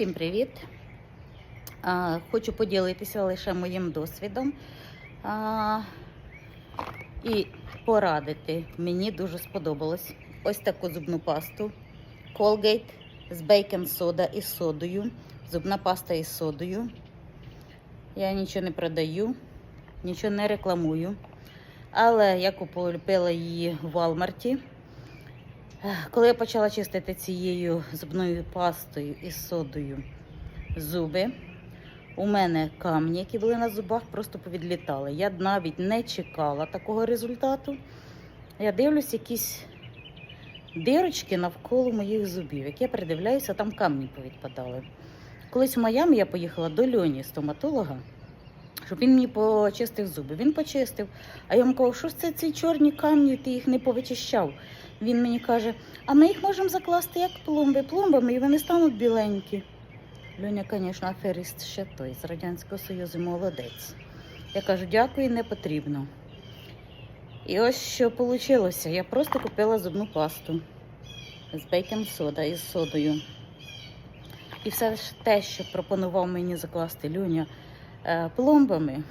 Всім привіт! Хочу поділитися лише моїм досвідом і порадити. Мені дуже сподобалось ось таку зубну пасту Colgate з бейкінг сода і содою. Зубна паста із содою. Я нічого не продаю, нічого не рекламую. Але я купила її в Walmart. Коли я почала чистити цією зубною пастою і содою зуби, у мене камні, які були на зубах, просто повідлітали. Я навіть не чекала такого результату. Я дивлюсь якісь дирочки навколо моїх зубів. Як я придивляюся, там камні повідпадали. Колись в Майамі я поїхала до Льоні, стоматолога, щоб він мені почистив зуби. Він почистив. А я йому кажу, що це ці чорні камні, ти їх не повичищав. Він мені каже, а ми їх можемо закласти як пломби, пломбами, і вони стануть біленькі. Льоня, звісно, аферист ще той з Радянського Союзу молодець. Я кажу, дякую, не потрібно. І ось що вийшло. Я просто купила зубну пасту з бейкінг сода із содою. І все ж те, що пропонував мені закласти Льоня е, пломбами,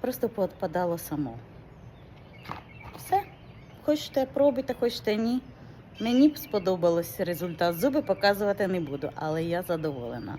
просто поотпадало само. Хочете пробуйте, хочете ні. Мені б сподобалось результат. Зуби показувати не буду, але я задоволена.